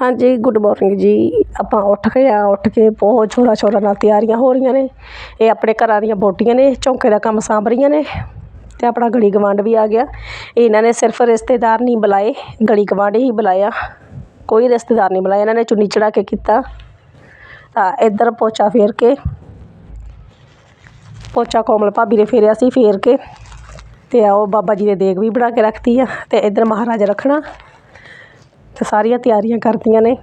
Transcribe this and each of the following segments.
ਹਾਂਜੀ good morning ਜੀ। ਆਪਾਂ ਉੱਠ ਗਏ ਆ, ਉੱਠ ਕੇ ਬਹੁਤ ਜ਼ੋਰਾਂ ਸ਼ੋਰਾਂ ਨਾਲ ਤਿਆਰੀਆਂ ਹੋ ਰਹੀਆਂ ਨੇ। ਇਹ ਆਪਣੇ ਘਰਾਂ ਦੀਆਂ ਵਹੁਟੀਆਂ ਨੇ ਝੌਂਕੇ ਦਾ ਕੰਮ ਸਾਂਭ ਰਹੀਆਂ ਨੇ ਅਤੇ ਆਪਣਾ ਗਲੀ ਗਵਾਂਢ ਵੀ ਆ ਗਿਆ। ਇਹਨਾਂ ਨੇ ਸਿਰਫ ਰਿਸ਼ਤੇਦਾਰ ਨਹੀਂ ਬੁਲਾਏ, ਗਲੀ ਗਵਾਂਢ ਹੀ ਬੁਲਾਇਆ। ਕੋਈ ਰਿਸ਼ਤੇਦਾਰ ਨਹੀਂ ਬੁਲਾਇਆ, ਇਹਨਾਂ ਨੇ ਚੁੰਨੀ ਚੜ੍ਹਾ ਕੇ ਕੀਤਾ। ਤਾਂ ਇੱਧਰ ਪੋਚਾ ਫੇਰ ਕੇ। ਪੋਚਾ ਕੋਮਲ ਭਾਬੀ ਨੇ ਫੇਰਿਆ ਸੀ, ਫੇਰ ਕੇ। ਅਤੇ ਆ ਉਹ ਬਾਬਾ ਜੀ ਨੇ ਦੇਗ ਵੀ ਬਣਾ ਕੇ ਰੱਖਤੀ ਆ। ਅਤੇ ਇੱਧਰ ਮਹਾਰਾਜਾ ਰੱਖਣਾ। ਅਤੇ ਸਾਰੀਆਂ ਤਿਆਰੀਆਂ ਕਰਤੀਆਂ ਨੇ।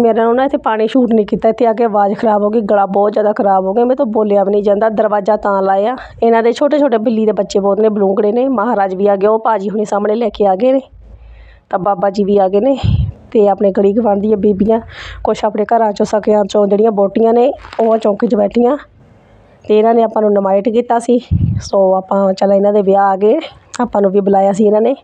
ਮੇਰਾ ਨੂੰ ਨਾ ਇੱਥੇ ਪਾਣੀ ਸ਼ੂਟ ਨਹੀਂ ਕੀਤਾ, ਇੱਥੇ ਆ ਕੇ ਆਵਾਜ਼ ਖਰਾਬ ਹੋ ਗਈ, ਗਲਾ ਬਹੁਤ ਜ਼ਿਆਦਾ ਖਰਾਬ ਹੋ ਗਿਆ ਮੇਰੇ ਤੋਂ ਬੋਲਿਆ ਵੀ ਨਹੀਂ ਜਾਂਦਾ, ਦਰਵਾਜ਼ਾ ਤਾਂ ਲਾਇਆ। ਇਹਨਾਂ ਦੇ ਛੋਟੇ ਛੋਟੇ ਬਿੱਲੀ ਦੇ ਬੱਚੇ ਬਹੁਤ ਨੇ, ਬਲੂੰਗੜੇ ਨੇ, ਮਹਾਰਾਜ ਵੀ ਆ ਗਏ, ਉਹ ਭਾਜੀ ਹੁਣੀ ਸਾਹਮਣੇ ਲੈ ਕੇ ਆ ਗਏ ਨੇ। ਤਾਂ ਬਾਬਾ ਜੀ ਵੀ ਆ ਗਏ ਨੇ ਅਤੇ ਆਪਣੇ ਗਲੀ ਗਵਾਂਢ ਦੀਆਂ ਬੀਬੀਆਂ, ਕੁਛ ਆਪਣੇ ਘਰਾਂ 'ਚੋਂ ਸਕਿਆਂ 'ਚੋਂ ਜਿਹੜੀਆਂ ਵਹੁਟੀਆਂ ਨੇ, ਉਹ ਚੌਂਕੇ 'ਚ ਬੈਠੀਆਂ। ਅਤੇ ਇਹਨਾਂ ਨੇ ਆਪਾਂ ਨੂੰ ਇਨਵਾਈਟ ਕੀਤਾ ਸੀ, ਸੋ ਆਪਾਂ ਚਲ ਇਹਨਾਂ ਦੇ ਵਿਆਹ ਆ ਗਏ, ਆਪਾਂ ਨੂੰ ਵੀ ਬੁਲਾਇਆ ਸੀ ਇਹਨਾਂ ਨੇ।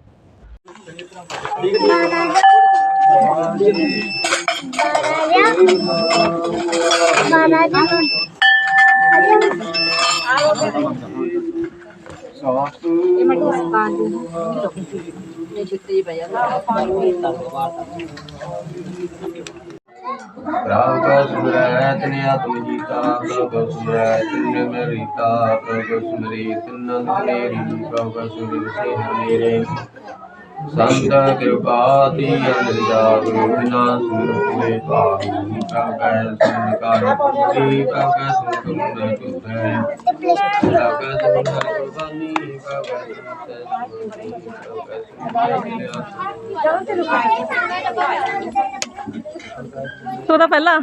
राव का सुमरत ने आत्मजीता प्रभु का सुमरत ने मरीता प्रभु सुमरी तिन्नंत ने री प्रभु का सुमरी से हमेरे संत थोड़ा पहला?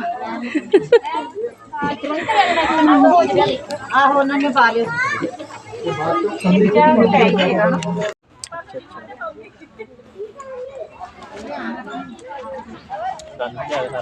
आहो ना निकाले description. Dan dia ada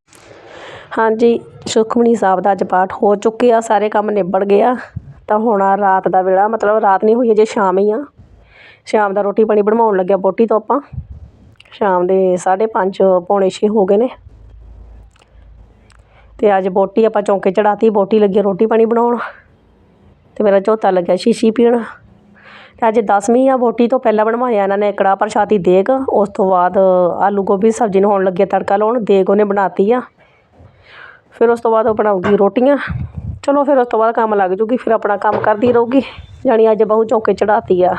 ਹਾਂਜੀ, ਸੁਖਮਨੀ ਸਾਹਿਬ ਦਾ ਅੱਜ ਪਾਠ ਹੋ ਚੁੱਕੇ ਆ ਸਾਰੇ ਕੰਮ ਨਿਬੜ ਗਿਆ। ਤਾਂ ਹੁਣ ਆ ਰਾਤ ਦਾ ਵੇਲਾ, ਮਤਲਬ ਰਾਤ ਨਹੀਂ ਹੋਈ, ਅਜੇ ਸ਼ਾਮ ਹੀ ਆ। ਸ਼ਾਮ ਦਾ ਰੋਟੀ ਪਾਣੀ ਬਣਾਉਣ ਲੱਗਿਆ ਬੋਟੀ ਤੋਂ ਆਪਾਂ। ਸ਼ਾਮ ਦੇ 5:30 ਪੌਣੇ 6 ਹੋ ਗਏ ਨੇ। ਤੇ ਅੱਜ ਬੋਟੀ ਆਪਾਂ ਚੌਂਕੇ ਚੜਾਤੀ ਬੋਟੀ ਲੱਗੀ ਰੋਟੀ ਪਾਣੀ ਬਣਾਉਣ। ਤੇ ਮੇਰਾ ਝੋਤਾ ਲੱਗਿਆ ਸ਼ੀਸ਼ੀ ਪੀਣ। ਤੇ ਅੱਜ 10ਵੀਂ ਆ ਬੋਟੀ ਤੋਂ ਪਹਿਲਾਂ ਬਣਵਾਇਆ ਇਹਨਾਂ ਨੇ ਕੜਾਹ ਪ੍ਰਸ਼ਾਦੀ ਦੇਗ। ਉਸ ਤੋਂ ਬਾਅਦ ਆਲੂ ਗੋਭੀ ਸਬਜ਼ੀ ਨੂੰ ਹੋਣ ਲੱਗੇ ਤੜਕਾ ਲਾਉਣ, ਦੇਗ ਉਹਨੇ ਬਣਾਤੀ ਆ। ਫਿਰ ਉਸ ਤੋਂ ਬਾਅਦ ਉਹ ਬਣਾਉਗੀ ਰੋਟੀਆਂ। ਚਲੋ ਫਿਰ ਉਸ ਤੋਂ ਬਾਅਦ ਕੰਮ ਲੱਗ ਜੂਗੀ, ਫਿਰ ਆਪਣਾ ਕੰਮ ਕਰਦੀ ਰਹੂਗੀ। ਜਾਣੀ ਅੱਜ ਬਹੂ ਚੌਂਕੇ ਚੜਾਤੀ ਆ।